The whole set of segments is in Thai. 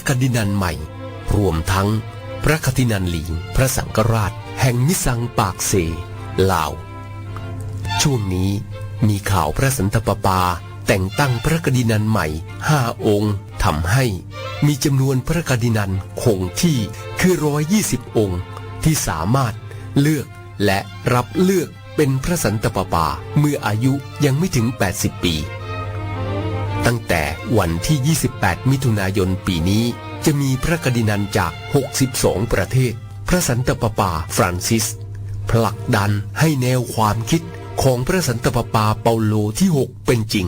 ระกดินันใหม่ รวมทั้งพระคตินันหลิงพระสังฆราช แห่งมิสังปากเซลาว ช่วงนี้มีข่าวพระสันตะปาปา แต่งตั้งพระกดินันใหม่ห้าองค์ทำให้มีจำนวนพระกดินันคงที่คือร้อยยี่สิบองค์ที่สามารถเลือกและรับเลือกเป็นพระสันตะปาปาเมื่ออายุยังไม่ถึง 80 ปี ตั้งแต่วันที่ 28 มิถุนายนปีนี้ จะมีพระกดินันจาก 62 ประเทศ พระสันตะปาปาฟรานซิสผลักดันให้แนวความคิดของพระสันตะปาปาเปาโลที่ 6 เป็นจริง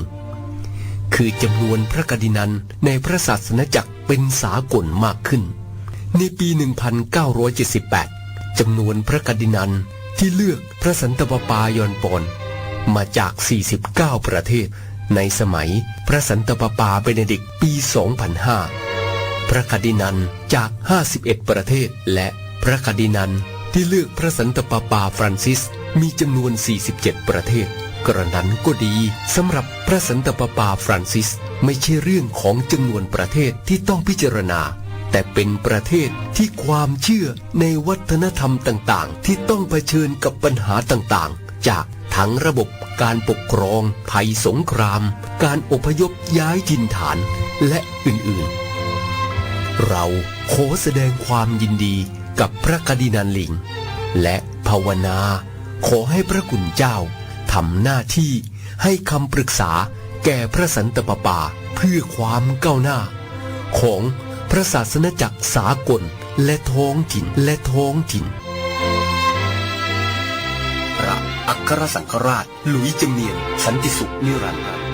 คือจำนวนพระกดินันในพระศาสนจักรเป็นสากลมากขึ้น ในปี 1978จำนวนพระกดินันที่เลือกพระสันตะปาปายอนปอนมาจาก 49 ประเทศ ในสมัยพระสันตะปาปาเบเนดิกปี 2005 พระคดินันจาก 51 ประเทศ และพระคดินันที่เลือกพระสันตะปาปาฟรานซิสมีจำนวน 47 ประเทศ กระนั้นก็ดีสำหรับพระสันตะปาปาฟรานซิสไม่ใช่เรื่องของจำนวนประเทศที่ต้องพิจารณา แต่เป็นประเทศที่ความเชื่อในวัฒนธรรมต่างๆ ที่ต้องเผชิญกับปัญหาต่างๆ จาก ทั้งระบบการปกครอง ภัยสงคราม การอพยพย้ายถิ่นฐานและอื่นๆ เราขอแสดงความยินดีกับพระกดินันลิง และภาวนาขอให้พระกุณเจ้าทำหน้าที่ให้คำปรึกษาแก่พระสันตะปาปาเพื่อความก้าวหน้า ของพระศาสนจักรสากลและท้องถิ่นและท้องถิ่น อัครสังฆราช หลุยจำเนียน สันติสุขนิรันดร์